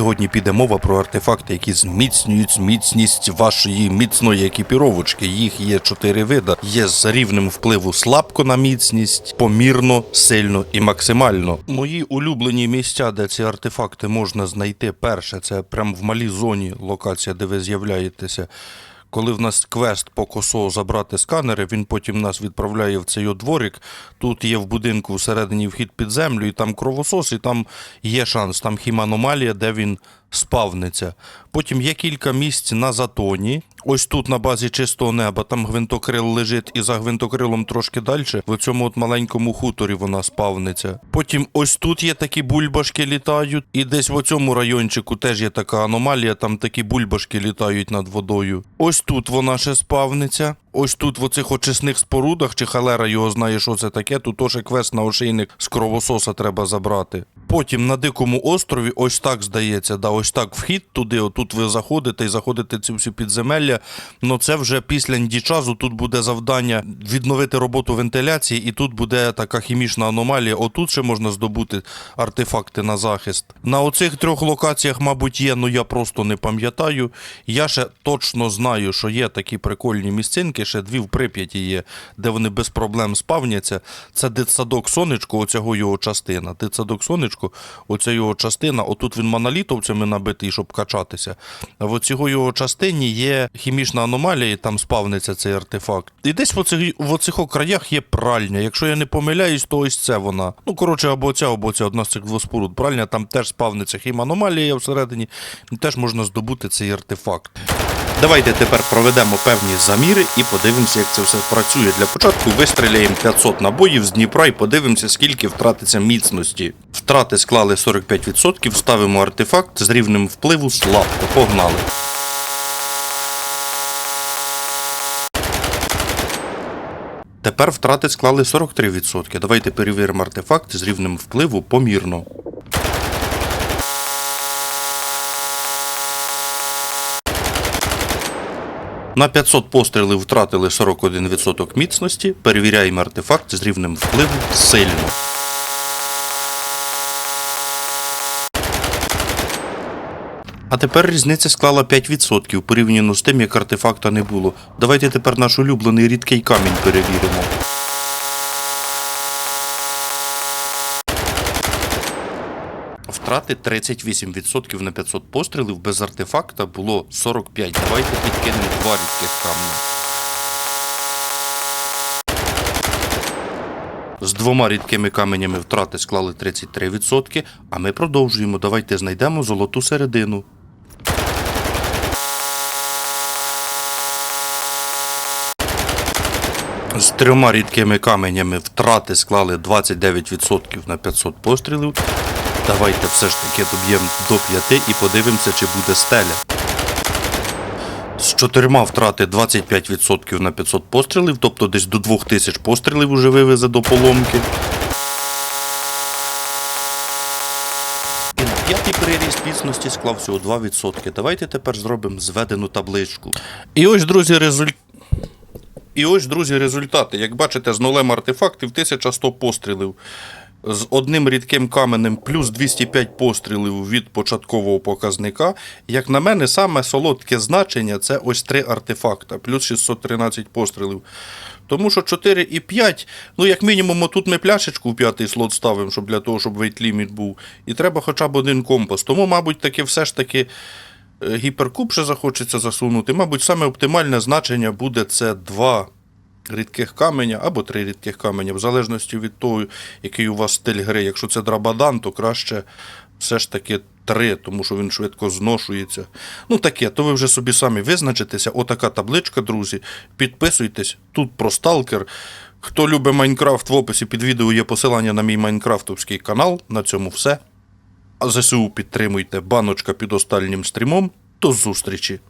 Сьогодні піде мова про артефакти, які зміцнюють міцність вашої міцної екіпіровочки. Їх є чотири види. Є з рівнем впливу слабко на міцність, помірно, сильно і максимально. Мої улюблені місця, де ці артефакти можна знайти. Перше, це прямо в малій зоні локація, де ви з'являєтеся. Коли в нас квест по косо забрати сканери, він потім нас відправляє в цей дворик. Тут є в будинку всередині вхід під землю, і там кровосос, і там є шанс, там хіманомалія, де він спавниться. Потім є кілька місць на затоні. Ось тут на базі чистого неба, там гвинтокрил лежить, і за гвинтокрилом трошки далі. В цьому от маленькому хуторі вона спавниться. Потім ось тут є такі бульбашки літають, і десь в цьому райончику теж є така аномалія, там такі бульбашки літають над водою. Ось тут вона ще спавниться. Ось тут в оцих очисних спорудах, чи халера його знає, що це таке, тут теж квест на ошейник з кровососа треба забрати. Потім на дикому острові, ось так здається, да, ось так вхід туди, отут ви заходите і заходите ці всі підземелля. Ну це вже після ндічазу тут буде завдання відновити роботу вентиляції, і тут буде така хімічна аномалія. Отут ще можна здобути артефакти на захист. На оцих трьох локаціях, мабуть, є, ну я просто не пам'ятаю. Я ще точно знаю, що є такі прикольні місцинки, ще дві в Прип'яті є, де вони без проблем спавняться. Це дитсадок сонечко, оцього його частина. Дитсадок сонечко, оця його частина, отут він монолітовцями набитий, щоб качатися. А в оцього його частині є хімічна аномалія, і там спавниться цей артефакт. І десь в оцих, в оцих краях є пральня. Якщо я не помиляюсь, то ось це вона. Ну, коротше, або ця, або ця одна з цих двох споруд. Пральня, там теж спавниться хіманомалія всередині, теж можна здобути цей артефакт. Давайте тепер проведемо певні заміри і подивимося, як це все працює. Для початку вистріляємо 500 набоїв з Дніпра і подивимося, скільки втратиться міцності. Втрати склали 45%, ставимо артефакт з рівнем впливу слабко. Погнали. Тепер втрати склали 43%. Давайте перевіримо артефакт з рівнем впливу помірно. На 500 пострілів втратили 41% міцності. Перевіряємо артефакт з рівнем впливу сильно. А тепер різниця склала 5% порівняно з тим, як артефакта не було. Давайте тепер наш улюблений рідкий камінь перевіримо. Втрати 38% на 500 пострілів без артефакта було 45. Давайте підкинемо два рідких камні. З двома рідкими каменями втрати склали 33%, а ми продовжуємо. Давайте знайдемо золоту середину. З трьома рідкими каменями втрати склали 29% на 500 пострілів. Давайте все ж таки доб'ємо до 5 і подивимося, чи буде стеля. З чотирма втрати 25% на 500 пострілів, тобто десь до 2000 пострілів уже вивезе до поломки. П'ятий приріст міцності склав всього 2%. Давайте тепер зробимо зведену табличку. І ось, друзі, результат. І ось, друзі, результати. Як бачите, з нулем артефактів 1100 пострілів. З одним рідким каменем плюс 205 пострілів від початкового показника. Як на мене, саме солодке значення це ось три артефакта, плюс 613 пострілів. Тому що 4 і 5, ну як мінімум, тут ми пляшечку в п'ятий слот ставимо, щоб для того, щоб вейтліміт був. І треба хоча б один компас. Тому, мабуть, таки все ж таки е, гіперкуб ще захочеться засунути. Мабуть, саме оптимальне значення буде це 2 рідких каменя або три рідких каменя, в залежності від того, який у вас стиль гри. Якщо це драбадан, то краще все ж таки три, тому що він швидко зношується. Ну таке, то ви вже собі самі визначитеся. Отака табличка, друзі. Підписуйтесь. Тут про сталкер. Хто любить Майнкрафт, в описі під відео є посилання на мій майнкрафтовський канал. На цьому все. А ЗСУ підтримуйте баночка під остальнім стрімом. До зустрічі!